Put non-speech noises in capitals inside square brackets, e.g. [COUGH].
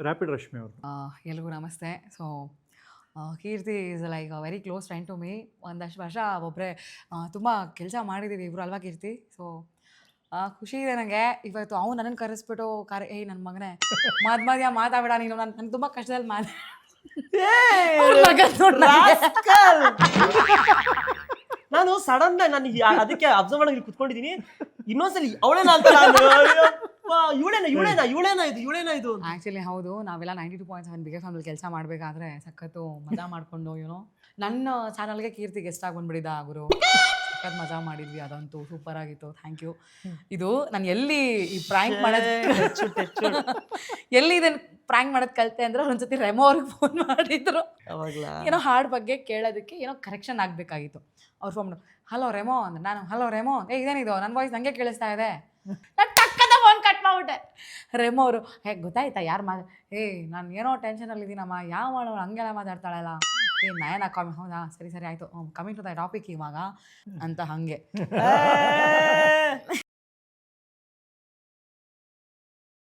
Rapid Rashmi ಅವರು ಎಲ್ರಿಗೂ ನಮಸ್ತೆ. So Keerthi is like very close friend to me ಒಂದಷ್ಟು ವರ್ಷ ಒಬ್ಬರೇ ತುಂಬ ಕೆಲಸ ಮಾಡಿದ್ದೀವಿ ಇವರು ಅಲ್ವಾ ಕೀರ್ತಿ? ಸೊ ಖುಷಿ ಇದೆ ನನಗೆ ಇವತ್ತು ಅವ್ನು ನನ್ನನ್ನು ಕರೆಸ್ಬಿಟ್ಟು ಕರೆ ಏಯ್ ನನ್ನ ಮಗನೇ [LAUGHS] ಮದ್ ಮಧ್ಯ ಮಾತಾಡಬೇಡ ನೀನು. [LAUGHS] ನಾನು ನಾನು ತುಂಬ ಕಷ್ಟದಲ್ಲಿ ಮಾತು. ನಾನು ಸಡನ್ ನಾನು ಅದಕ್ಕೆ ಅಬ್ಸರ್ವ್ ಮಾಡಿ ಕುತ್ಕೊಂಡಿದ್ದೀನಿ ಇನ್ನೊಂದ್ಸಲಿ ಅವಳೇ ನಾನು [LAUGHS] ಇವಳೇನ ಇವಳೇನ ಇವಳೇನ ಇದು ಇವಳೇನ ಇದು ಅಂತ. ಆ್ಯಕ್ಚುಲಿ ಹೌದು. ನಾವೆಲ್ಲ ನೈಂಟಿ ಟು ಪಾಯಿಂಟ್ ಸೆವೆನ್ ಬಿಗೆ ಫ್ಯಾಮಿಲಿ ಕೆಲಸ ಮಾಡಬೇಕಾದ್ರೆ ಸಖತ್ತು ಮಜಾ ಮಾಡ್ಕೊಂಡು ಏನೋ ನನ್ನ ಚಾನಲ್ಗೆ ಕೀರ್ತಿ ಗೆಸ್ಟ್ ಆಗಿ ಬಂದ್ಬಿಟ್ಟಿದ್ದ ಗುರು? ಸಖತ್ ಮಜಾ ಮಾಡಿದ್ವಿ ಅದಂತೂ ಸೂಪರ್ ಆಗಿತ್ತು. ಥ್ಯಾಂಕ್ ಯು ಇದು ನಾನು ಎಲ್ಲಿ ಈ ಪ್ರ್ಯಾಂಕ್ ಮಾಡೋದು [LAUGHS] ಎಲ್ಲಿ ಇದನ್ನು ಪ್ರ್ಯಾಂಕ್ ಮಾಡೋದು ಕಲಿತೆ ಅಂದ್ರೆ ಒಂದ್ಸತಿ ರೆಮೋ ಅವ್ರಿಗೆ ಫೋನ್ ಮಾಡಿದ್ರು. ಅವಾಗ್ಲಾ? ಏನೋ ಹಾಡ್ ಬಗ್ಗೆ ಕೇಳೋದಕ್ಕೆ ಏನೋ ಕರೆಕ್ಷನ್ ಆಗಬೇಕಾಗಿತ್ತು. ಅವ್ರು ಫೋನ್ ಹಲೋ ರೆಮೋ ಅಂದ್ರೆ. ನಾನು ಹಲೋ ರೆಮೋ ಏ ಇದೇನಿದು? ನನ್ನ ವಾಯ್ಸ್ ನಂಗೆ ಕೇಳಿಸ್ತಾ ಇದೆ. ನಾನು [LAUGHS] ಕಟ್ ರೆಮೋ ಅವರು ಹೇ ಗೊತ್ತಾಯ್ತಾ ಯಾರು ಮಾ ಏ, ನಾನು ಏನೋ ಟೆನ್ಷನಲ್ಲಿ ಇದ್ದೀನಮ್ಮ ಯಾವ ಮಾಡೋಳು ಹಂಗೆಲ್ಲ ಮಾತಾಡ್ತಾಳಲ್ಲ? ಏ, ನಯನ ಕಾಮಿ ಹೌದಾ? ಸರಿ ಸರಿ, ಆಯಿತು. ಕಮಿಂಗ್ ಟು ದ ಟಾಪಿಕ್ ಇವಾಗ. ಅಂತ ಹಾಗೆ. [LAUGHS]